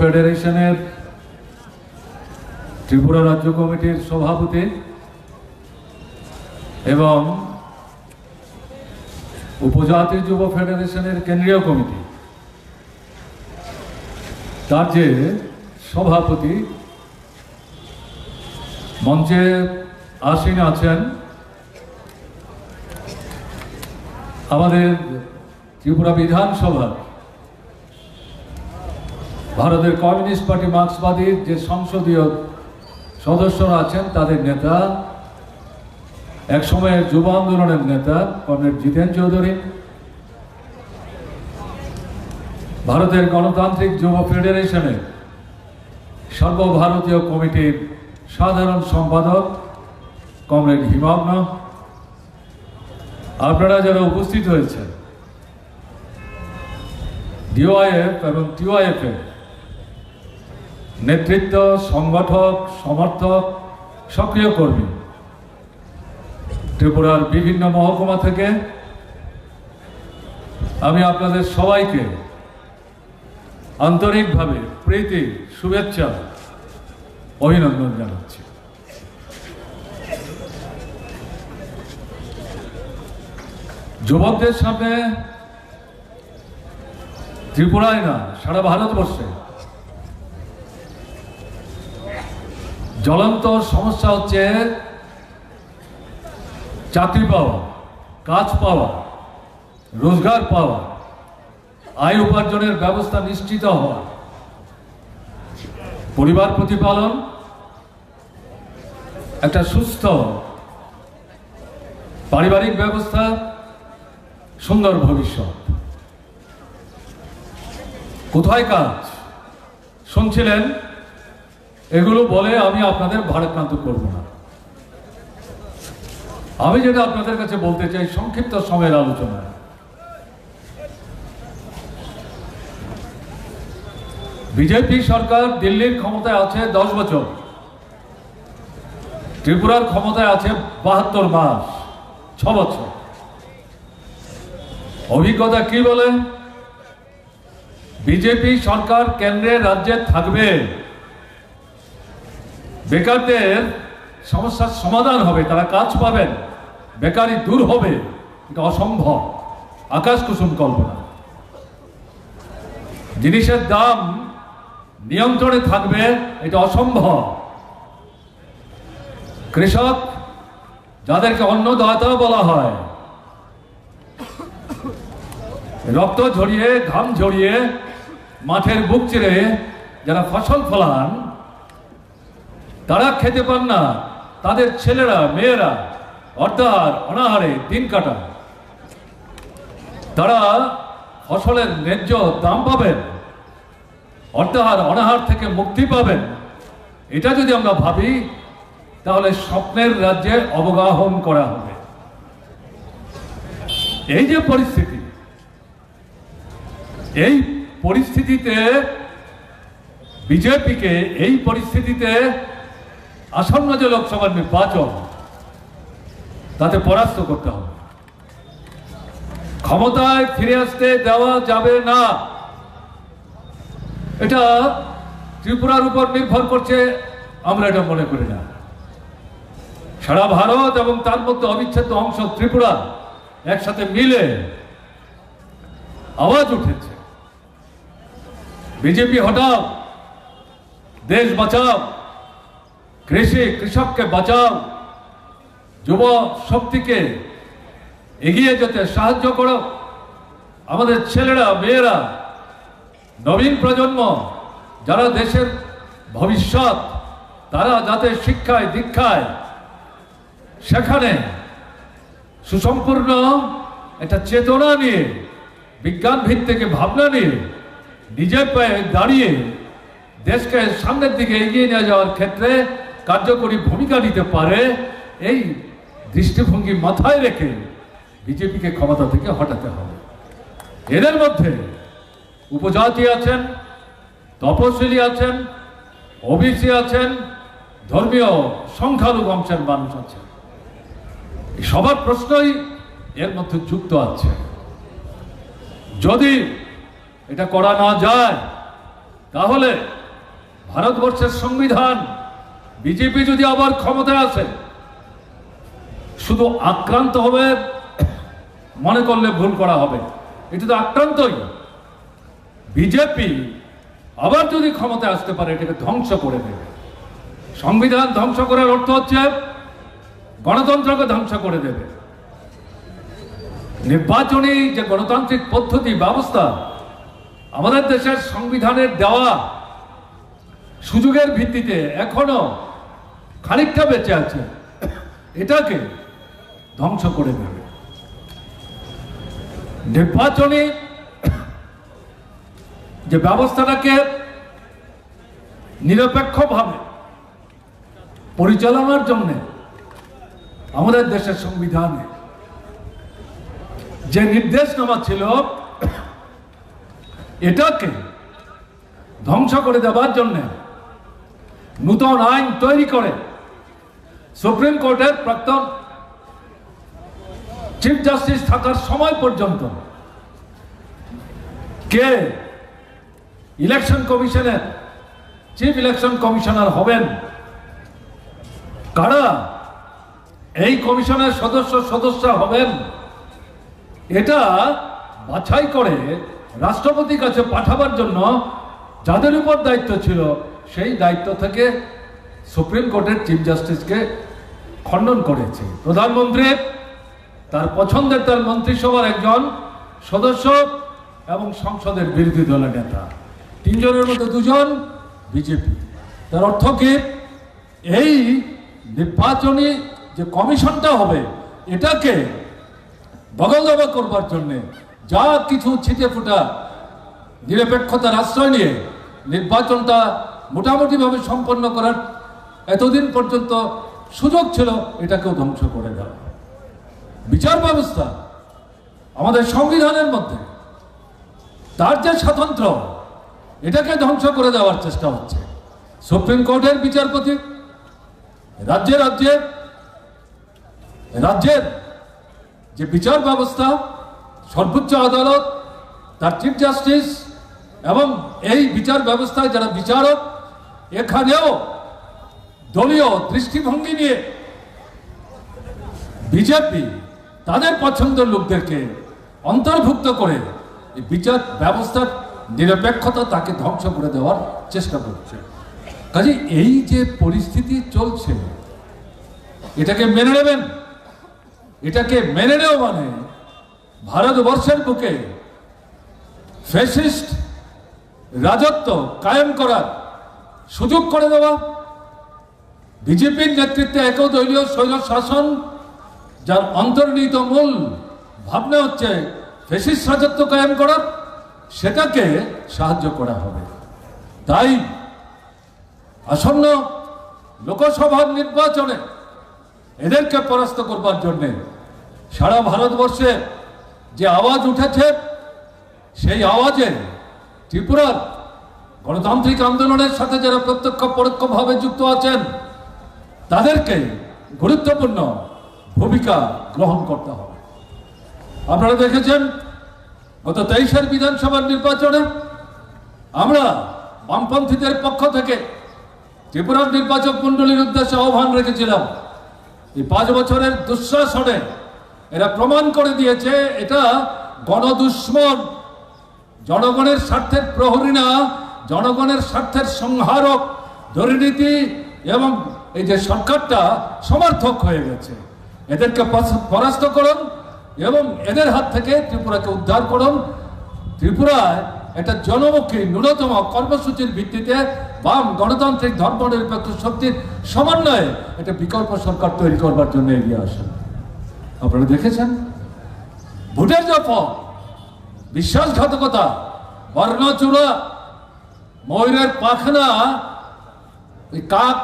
ফেডারেশনের ত্রিপুরা রাজ্য কমিটির সভাপতি এবং উপজাতি যুব ফেডারেশনের কেন্দ্রীয় কমিটি। তার যে সভাপতি মঞ্চে আসীন আছেন আমাদের ত্রিপুরা বিধানসভার ভারতের কমিউনিস্ট পার্টি মার্ক্সবাদীর যে সংসদীয় সদস্যরা আছেন, তাদের নেতা এক সময়ের যুব আন্দোলনের নেতা কমরেড জিতেন চৌধুরী, ভারতের গণতান্ত্রিক যুব ফেডারেশনের সর্বভারতীয় কমিটির সাধারণ সম্পাদক, কমরেড হিমগ্ন। আপনারা যারা উপস্থিত হয়েছেন ডিওয়াইএফ এবং টিওয়াইএফ এর নেতৃত্ব, সংগঠক, সমর্থক, সক্রিয় কর্মী। ত্রিপুরার বিভিন্ন মহকুমা থেকে আমি আপনাদের সবাইকে আন্তরিকভাবে প্রীতি, শুভেচ্ছা, অভিনন্দন জানাচ্ছি। যুবকদের সামনে ত্রিপুরায় না, সারা ভারতবর্ষে জ্বলন্ত সমস্যা হচ্ছে চাকরি পাওয়া, কাজ পাওয়া, রোজগার পাওয়া, আয় উপার্জনের ব্যবস্থা নিশ্চিত হওয়া। পরিবার প্রতিপালন, একটা সুস্থ পারিবারিক ব্যবস্থা, সুন্দর ভবিষ্যৎ। কোথায় কাজ? শুনছিলেন এগুলো বলে আমি আপনাদের ভারাক্রান্ত করব না। আমি যেটা আপনাদের কাছে বলতে চাই, সংক্ষিপ্ত সময়ের আলোচনায় বিজেপি সরকার দিল্লির ক্ষমতায় আছে দশ বছর। ত্রিপুরার ক্ষমতায় আছে বাহাত্তর মাস, ছ বছর। অভিজ্ঞতা কি বলে? বিজেপি সরকার কেন্দ্রে রাজ্যে থাকবে। বেকারদের সমস্যার সমাধান হবে, তারা কাজ পাবেন। বেকারি দূর হবে, এটা অসম্ভব। আকাশ কুসুম কল্পনা। জিনিসের দাম নিয়ন্ত্রণে থাকবে, এটা অসম্ভব। কৃষক, যাদেরকে অন্নদাতা বলা হয়, রক্ত ঝরিয়ে, ঘাম ঝরিয়ে, মাঠের বুক চিরে, যারা ফসল ফলান তারা খেতে পান না। তাদের ছেলেরা, মেয়েরা অর্ধাহার অনাহারে দিন কাটায়। তারা ফসলের ন্যায্য দাম পাবেন অর্ধাহার অনাহার থেকে মুক্তি পাবেন। এটা যদি আমরা ভাবি, তাহলে স্বপ্নের রাজ্যে অবগাহন করা হবে। এই যে পরিস্থিতি, এই পরিস্থিতিতে বিজেপিকে, এই পরিস্থিতিতে আসন্ন যে লোকসভা নির্বাচন, তাতে পরাস্ত করতে হবে। ক্ষমতায় ফিরে আসতে দেওয়া যাবে না। এটা ত্রিপুরার উপর নির্ভর করছে, আমরা এটা মনে করি না। সারা ভারত এবং তার মধ্যে অবিচ্ছেদ্য অংশ ত্রিপুরা একসাথে মিলে আওয়াজ উঠেছে। বিজেপি হটাও, দেশ বাঁচাও। কৃষি কৃষককে বাঁচাও যুব শক্তিকে এগিয়ে যেতে সাহায্য করো। আমাদের ছেলেরা, মেয়েরা, নবীন প্রজন্ম, যারা দেশের ভবিষ্যৎ, তারা যাতে শিক্ষায়, দীক্ষায়, সেখানে সুসম্পূর্ণ একটা চেতনা নিয়ে বিজ্ঞান ভিত্তিক ভাবনা নিয়ে, নিজের পায়ে দাঁড়িয়ে দেশকে সামনের দিকে এগিয়ে নিয়ে যাওয়ার ক্ষেত্রে কার্যকরী ভূমিকা নিতে পারে, এই দৃষ্টিভঙ্গি মাথায় রেখে বিজেপিকে ক্ষমতা থেকে হটাতে হবে। এদের মধ্যে উপজাতি আছেন, তপশিলি আছেন, ওবিসি আছেন, ধর্মীয় সংখ্যালঘু অংশের মানুষ আছেন। সবার প্রশ্নই এর মধ্যে যুক্ত আছে। যদি এটা করা না যায়, তাহলে ভারতবর্ষের সংবিধান বিজেপি যদি আবার ক্ষমতায় আসে, শুধু আক্রান্ত হবে, মনে করলে ভুল করা হবে। এটা তো আক্রান্তই। বিজেপি আবার যদি ক্ষমতায় আসতে পারে, এটাকে ধ্বংস করে দেবে। সংবিধান ধ্বংস করার অর্থ হচ্ছে, গণতন্ত্রকে ধ্বংস করে দেবে। নির্বাচনী যে গণতান্ত্রিক পদ্ধতি, ব্যবস্থা, আমাদের দেশের সংবিধানের দেওয়া সুযোগের ভিত্তিতে এখনও খানিকটা বেঁচে আছে। এটাকে ধ্বংস করে দেবে। নির্বাচনী যে ব্যবস্থাটাকে নিরপেক্ষভাবে পরিচালনার জন্য আমাদের দেশের সংবিধানে যে নির্দেশনামা ছিল, এটাকে ধ্বংস করে দেওয়ার জন্য নূতন আইন তৈরি করে সুপ্রিম কোর্টের প্রাক্তন চিফ জাস্টিস থাকার সময় পর্যন্ত কে ইলেকশন কমিশনের, চিফ ইলেকশন কমিশনার হবেন? কারা এই কমিশনের সদস্য সদস্য হবেন? এটা বাছাই করে রাষ্ট্রপতির কাছে পাঠাবার জন্য যাদের উপর দায়িত্ব ছিল সেই দায়িত্ব থেকে সুপ্রিম কোর্টের চিফ জাস্টিসকে খণ্ডন করেছে। প্রধানমন্ত্রী, তার পছন্দের তার মন্ত্রিসভার একজন সদস্য এবং সংসদের বিরোধী দলের নেতা। তিনজনের মধ্যে দুজন বিজেপি। তার অর্থ কি? এই নির্বাচনী যে কমিশনটা হবে, এটাকে বগল দাবা করবার জন্যে যা কিছু ছিটে ফুটা নিরপেক্ষতার আশ্রয় নিয়ে নির্বাচনটা মোটামুটিভাবে সম্পন্ন করার এতদিন পর্যন্ত সুযোগ ছিল, এটাকেও ধ্বংস করে দেওয়া। বিচার ব্যবস্থা আমাদের সংবিধানের মধ্যে, তার যে স্বাতন্ত্র এটাকে ধ্বংস করে দেওয়ার চেষ্টা হচ্ছে। সুপ্রিম কোর্টের বিচারপতি, রাজ্যে রাজ্যে, রাজ্যের যে বিচার ব্যবস্থা, সর্বোচ্চ আদালত, তার চিফ জাস্টিস, এবং এই বিচার ব্যবস্থায় যারা বিচারক এখানেও দলীয় দৃষ্টিভঙ্গি নিয়ে বিজেপি তাদের পছন্দের লোকদেরকে অন্তর্ভুক্ত করে এই বিচার ব্যবস্থার নিরপেক্ষতা তাকে ধ্বংস করে দেওয়ার চেষ্টা করছে। কাজে এই যে পরিস্থিতি চলছে, এটাকে মেনে নেবেন, এটাকে মেনে নেওয়া মানে ভারতবর্ষের বুকে ফ্যাসিস্ট রাজত্ব কায়েম করার সুযোগ করে দেওয়া। বিজেপির নেতৃত্বে একদলীয় শৈল শাসন, যার অন্তর্নিহিত মূল ভাবনা হচ্ছে ফেসিস রাজত্ব কায়েম করার সেটাকে সাহায্য করা হবে। তাই আসন্ন লোকসভার নির্বাচনে এদেরকে পরাস্ত করবার জন্যে সারা ভারতবর্ষে যে আওয়াজ উঠেছে, সেই আওয়াজে ত্রিপুরার গণতান্ত্রিক আন্দোলনের সাথে যারা প্রত্যক্ষ পরোক্ষভাবে যুক্ত আছেন, তাদেরকে গুরুত্বপূর্ণ ভূমিকা গ্রহণ করতে হবে। আপনারা দেখেছেন, গত তেইশের বিধানসভার নির্বাচনে আমরা বামপন্থীদের পক্ষ থেকে ত্রিপুরার নির্বাচক মন্ডলীর উদ্দেশ্যে আহ্বান রেখেছিলাম এই পাঁচ বছরের দুঃশাসনে এরা প্রমাণ করে দিয়েছে, এটা গণদুশ্মন, জনগণের স্বার্থের প্রহরী না জনগণের স্বার্থের সংহারক, দুর্নীতি এবং এই যে সরকারটা সমর্থক হয়ে গেছে। এদেরকে পরাস্ত করুন এবং এদের হাত থেকে ত্রিপুরাকে উদ্ধার করুন। ত্রিপুরায় এটা জনমুখী ন্যূনতম কর্মসূচির ভিত্তিতে বাম গণতান্ত্রিক ধর্মনিরপেক্ষ শক্তির সমন্বয়ে একটা বিকল্প সরকার তৈরি করবার জন্য এগিয়ে আসেন। আপনারা দেখেছেন? ভোটের যে বিশ্বাসঘাতকতা বর্ণচূড়া ময়ূরের পাখনা, ওই কাক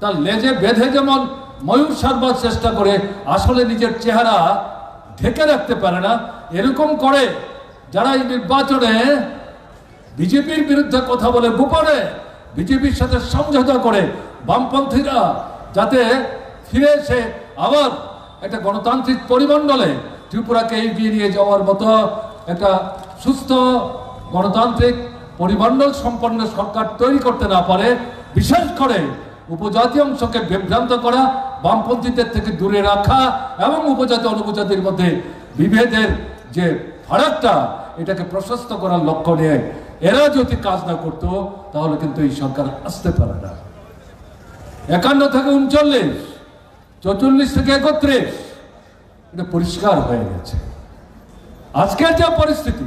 তার লেজে বেঁধে যেমন ময়ূর সারবার চেষ্টা করে, আসলে নিজের চেহারা ঢেকে রাখতে পারে না, এরকম করে যারা এই নির্বাচনে বিজেপির বিরুদ্ধে কথা বলে গোপনে বিজেপির সাথে সমঝোতা করে বামপন্থীরা যাতে ফিরে এসে আবার একটা গণতান্ত্রিক পরিমণ্ডলে ত্রিপুরাকে এগিয়ে নিয়ে যাওয়ার মতো একটা সুস্থ গণতান্ত্রিক পরিমণ্ডল সম্পন্ন সরকার তৈরি করতে না পারে, বিশেষ করে উপজাতি অংশকে বিভ্রান্ত করা, বামপন্থীদের থেকে দূরে রাখা এবং উপজাতি অনুপজাতির মধ্যে বিভেদের যে ফারাকটা, এটাকে প্রশস্ত করার লক্ষ্য নিয়ে এরা যদি কাজ না করতো, তাহলে কিন্তু এই সরকার আসতে পারে না। একান্ন থেকে উনচল্লিশ, চৌচল্লিশ থেকে একত্রিশ, এটা পরিষ্কার হয়ে গেছে। আজকের যা পরিস্থিতি,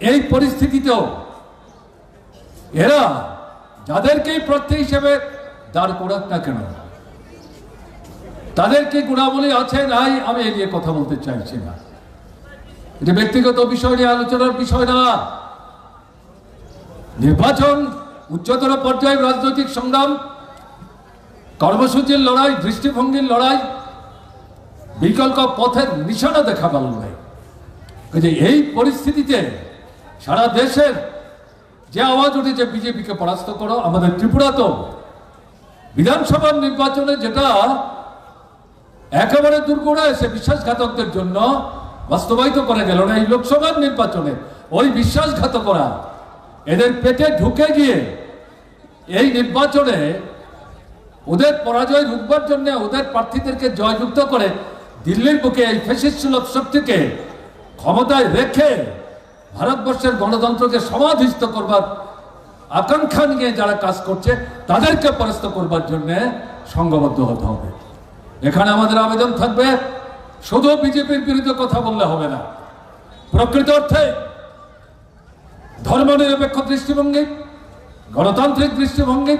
এই পরিস্থিতিতেও এরা যাদেরকেই প্রত্যয় হিসেবে দাঁড় করাক না কেন? তাদের কি গুণাবলী আছে নাই আমি এ নিয়ে কথা বলতে চাইছি না। এটা ব্যক্তিগত বিষয় নিয়ে আলোচনার বিষয় না। নির্বাচন, উচ্চতর পর্যায়ে রাজনৈতিক সংগ্রাম, কর্মসূচির লড়াই, দৃষ্টিভঙ্গির লড়াই, বিকল্প পথের নিশানা দেখাবার লড়াই কিন্তু এই পরিস্থিতিতে সারা দেশের যে আওয়াজ উঠেছে বিজেপিকে পরাস্ত করো, আমাদের ত্রিপুরা তো বিধানসভার নির্বাচনে যেটা একেবারে দুর্গুণা এসে বিশ্বাসঘাতকদের জন্য বাস্তবায়িত করা গেল না এই লোকসভার নির্বাচনে, ওই বিশ্বাসঘাতকরা। এদের পেটে ঢুকে গিয়ে এই নির্বাচনে ওদের পরাজয় রুখবার জন্য ওদের প্রার্থীদেরকে জয়যুক্ত করে দিল্লির বুকে এই ফেসিস সুলভ শক্তিকে ক্ষমতায় রেখে ভারতবর্ষের গণতন্ত্রকে সমাধিস্থ করবার আকাঙ্ক্ষা নিয়ে যারা কাজ করছে, তাদেরকে পরাস্ত করবার জন্য সংঘবদ্ধ হতে হবে। এখানে আমাদের আবেদন থাকবে, শুধু বিজেপির বিরুদ্ধে কথা বললে হবে না। প্রকৃত অর্থে ধর্মনিরপেক্ষ দৃষ্টিভঙ্গি, গণতান্ত্রিক দৃষ্টিভঙ্গি,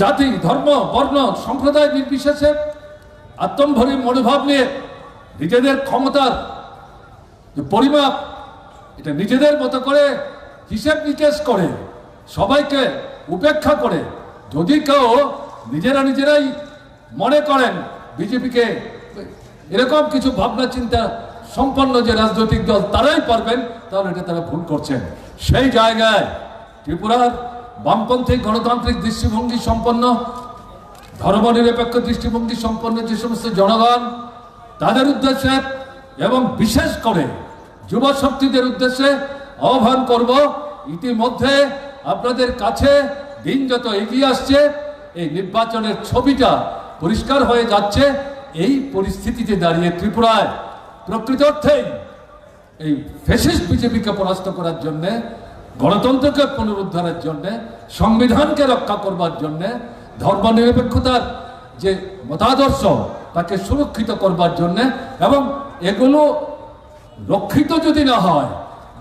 জাতি, ধর্ম, বর্ণ, সম্প্রদায় নির্বিশেষে আত্মম্ভরী মনোভাব নিয়ে নিজেদের ক্ষমতার যে পরিমাপ এটা নিজেদের মতো করে হিসেব নিকেশ করে, সবাইকে উপেক্ষা করে। যদি কেউ নিজেরা নিজেরাই মনে করেন বিজেপিকে, এরকম কিছু ভাবনা চিন্তা সম্পন্ন যে রাজনৈতিক দল তারাই পারবেন, তাহলে এটা তারা ভুল করছেন। সেই জায়গায় ত্রিপুরার বামপন্থী গণতান্ত্রিক দৃষ্টিভঙ্গি সম্পন্ন, ধর্মনিরপেক্ষ দৃষ্টিভঙ্গি সম্পন্ন যে সমস্ত জনগণ, তাদের উদ্দেশ্যে এবং বিশেষ করে যুব শক্তিদের উদ্দেশ্যে আহ্বান করব, ইতিমধ্যে আপনাদের কাছে দিন যত এগিয়ে আসছে, এই নির্বাচনের ছবিটা পরিষ্কার হয়ে যাচ্ছে এই পরিস্থিতিতে দাঁড়িয়ে ত্রিপুরায়। প্রকৃত অর্থেই এই ফেসিস্ট বিজেপিকে পরাস্ত করার জন্য, গণতন্ত্রকে পুনরুদ্ধারের জন্য, সংবিধানকে রক্ষা করবার জন্য, ধর্মনিরপেক্ষতার যে মতাদর্শ তাকে সুরক্ষিত করবার জন্য এবং এগুলো রক্ষিত যদি না হয়,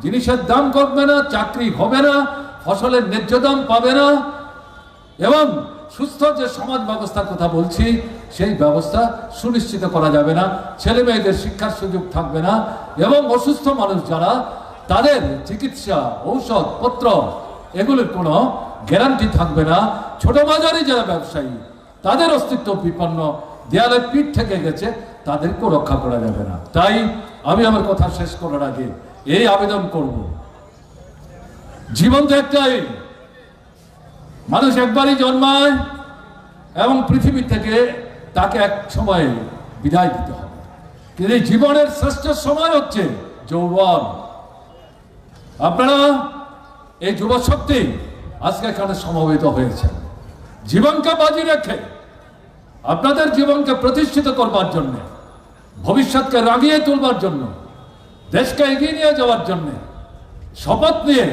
জিনিসের দাম কমবে না, চাকরি হবে না, ফসলের ন্যায্য দাম পাবে না, এবং সুস্থ যে সমাজ ব্যবস্থার কথা বলছি, সেই ব্যবস্থা সুনিশ্চিত করা যাবে না, ছেলে মেয়েদের শিক্ষার সুযোগ থাকবে না, এবং অসুস্থ মানুষ যারা, তাদের চিকিৎসা, ঔষধ, পত্র, এগুলোর কোনো গ্যারান্টি থাকবে না। ছোট বাজারে যারা ব্যবসায়ী, তাদের অস্তিত্ব বিপন্ন, দেয়ালে পিঠ থেকে গেছে, তাদেরকেও রক্ষা করা যাবে না। তাই আমি আমার কথা শেষ করার আগে এই আবেদন করব। জীবন তো একটাই মানুষ একবারই জন্মায় এবং পৃথিবী থেকে তাকে এক সময় বিদায় দিতে হবে। কিন্তু জীবনের শ্রেষ্ঠ সময় হচ্ছে যৌবন। আপনারা এই যুব শক্তি আজকে এখানে সমবেত হয়েছে জীবনকে বাজি রেখে আপনাদের জীবনকে প্রতিষ্ঠিত করবার জন্য ভবিষ্যৎকে রাগিয়ে তুলবার জন্য, দেশকে এগিয়ে নিয়ে যাওয়ার জন্য শপথ নিয়ে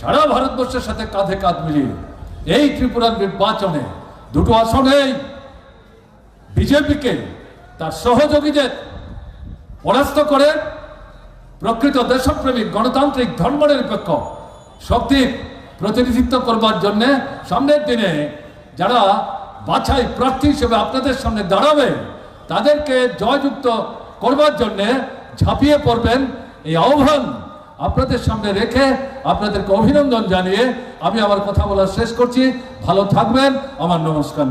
সারা ভারতবর্ষের সাথে কাঁধে কাঁধ মিলিয়ে এই ত্রিপুরার নির্বাচনে দুটো আসনেই বিজেপিকে তার সহযোগীদের পরাস্ত করে প্রকৃত দেশপ্রেমিক গণতান্ত্রিক ধর্মনিরপেক্ষ শক্তির প্রতিনিধিত্ব করবার জন্য সামনের দিনে যারা বাছাই প্রার্থী হিসেবে আপনাদের সামনে দাঁড়াবে তাদেরকে জয়যুক্ত করবার জন্য ঝাঁপিয়ে পড়বেন। এই আহ্বান আপনাদের সামনে রেখে আপনাদেরকে অভিনন্দন জানিয়ে আমি আমার কথা বলা শেষ করছি। ভালো থাকবেন। আমার নমস্কার।